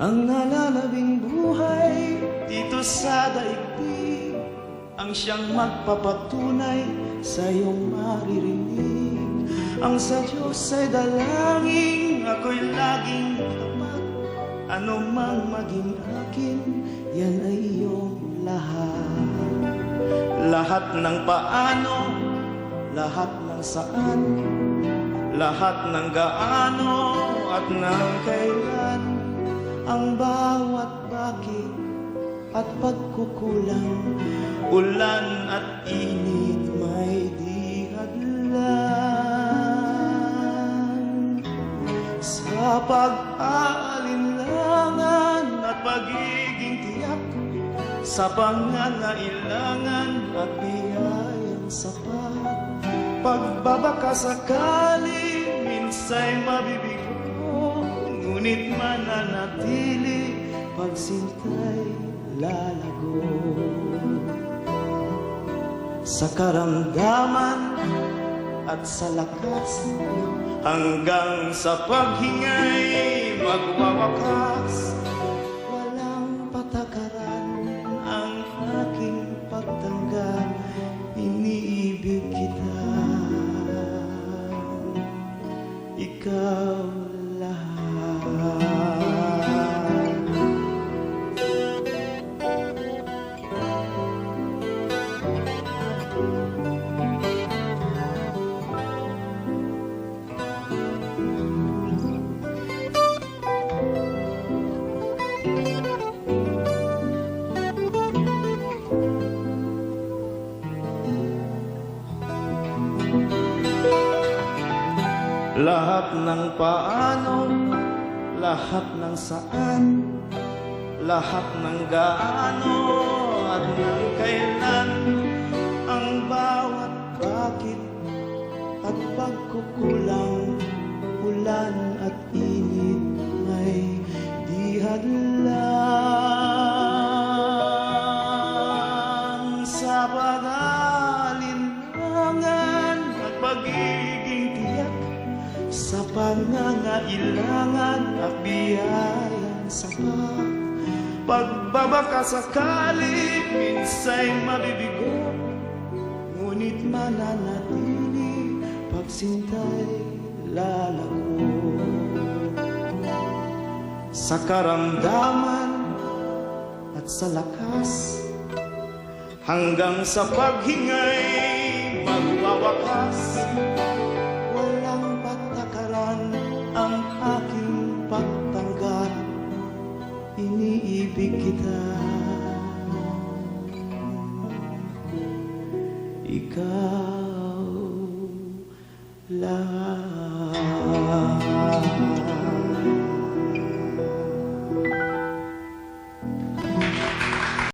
Ang nalalabing buhay dito sa daigdig Ang siyang magpapatunay sa iyong maririnig. Ang sa Diyos ay dalangin Ako'y laging tapat. Ano mang maging akin Yan ay iyong lahat. Lahat ng paano Lahat ng saan lahat ng gaano at ng kailan Ang bawat bakit at pagkukulang. Ulan at init may di hadlan Sa pag-aalinlangan at pagiging tiyak Sa pangangailangan at biyayang sapat Pagbabaka sakali, minsa'y mabibigo Ngunit mananatili, pagsintay lalago. Sa karamdaman at sa lakas Hanggang sa paghingay magwawakas. Walang patakaran ang aking pagtanggap Iniibig kita. Ikaw Lahat ng paano, lahat ng saan, lahat ng gaano at ng kailan, ang bawat bakit at pagkukulang, ulan at init may di hadlang pangangailangan at biyayang sapat Pagbabaka sakali, minsa'y mabibigo. Ngunit mananatili, pagsintay lalago. Sa karamdaman at sa lakas Hanggang sa paghingay magwawakas Ikaw lang